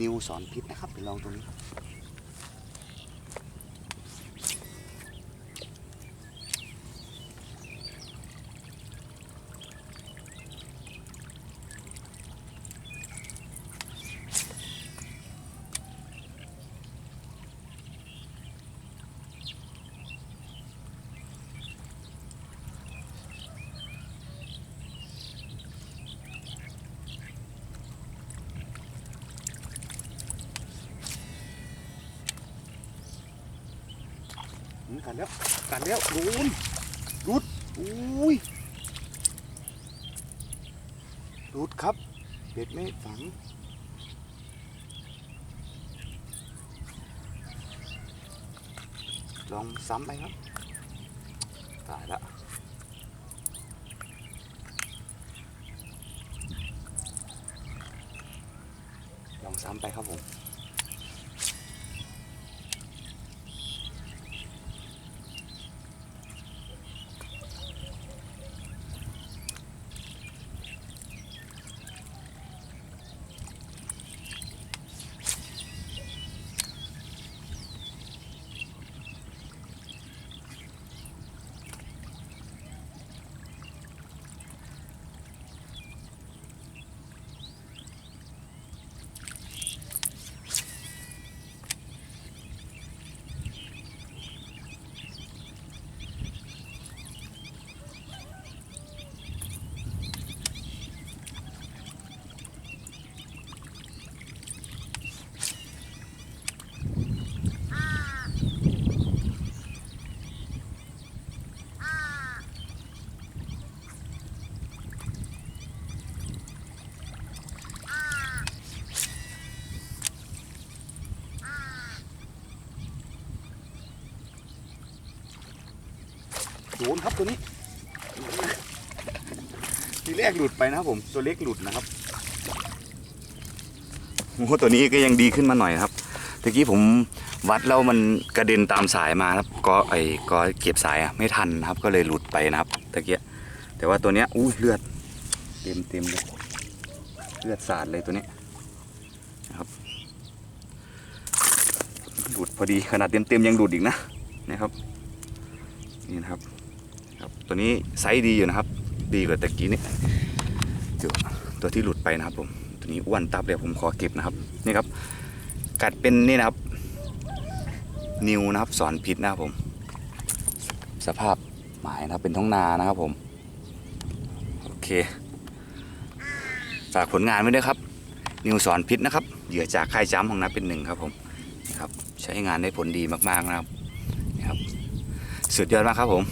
นิวสอนพิษนะครับไปลองตรงนี้ กัดแล้วกัดแล้วโดนรุดอุ้ยรุดครับเบ็ดไม่ฝังลองซ้ำไปครับ ตายละลองซ้ำไปครับผม โดนครับตัวนี้ ทีแรกหลุดไปนะครับผมตัวเล็กหลุดนะครับโอ้ตัวนี้ก็ยังดีขึ้นมาหน่อยครับตะกี้ผมวัดแล้วมันกระเด็นตามสายมาครับก็ไอ้ก็เก็บสายอะไม่ทันครับ ก็เลยหลุดไปนะครับตะกี้แต่ว่าตัวเนี้ยอุ้ยเลือดเต็มเต็มเลยเลือดสาดเลยตัวนี้นะครับหลุดพอดีขนาดเต็มเต็มยังหลุดอีกนะนะครับนี่นะครับ ครับตัวนี้ไซส์ดีอยู่นะครับ ดีกว่าตะกี้นี่ยตัวที่หลุดไปนะครับผมตัวนี้อ้วนตับเดี๋ยวผมขอเก็บนะครับนี่ครับ กัดเป็นนี่นะครับ นิวนะครับสอนพิษนะครับผม สภาพหมายนะครับเป็นท้องนานะครับผมโอเคฝากผลงานไว้ด้วยครับ นิวสอนพิษนะครับเหยื่อจากค่ายจ้ำของน้าเป็นหนึ่งครับผมครับใช้งานได้ผลดีมากๆนะครับนี่ครับ สุดยอดมากครับผม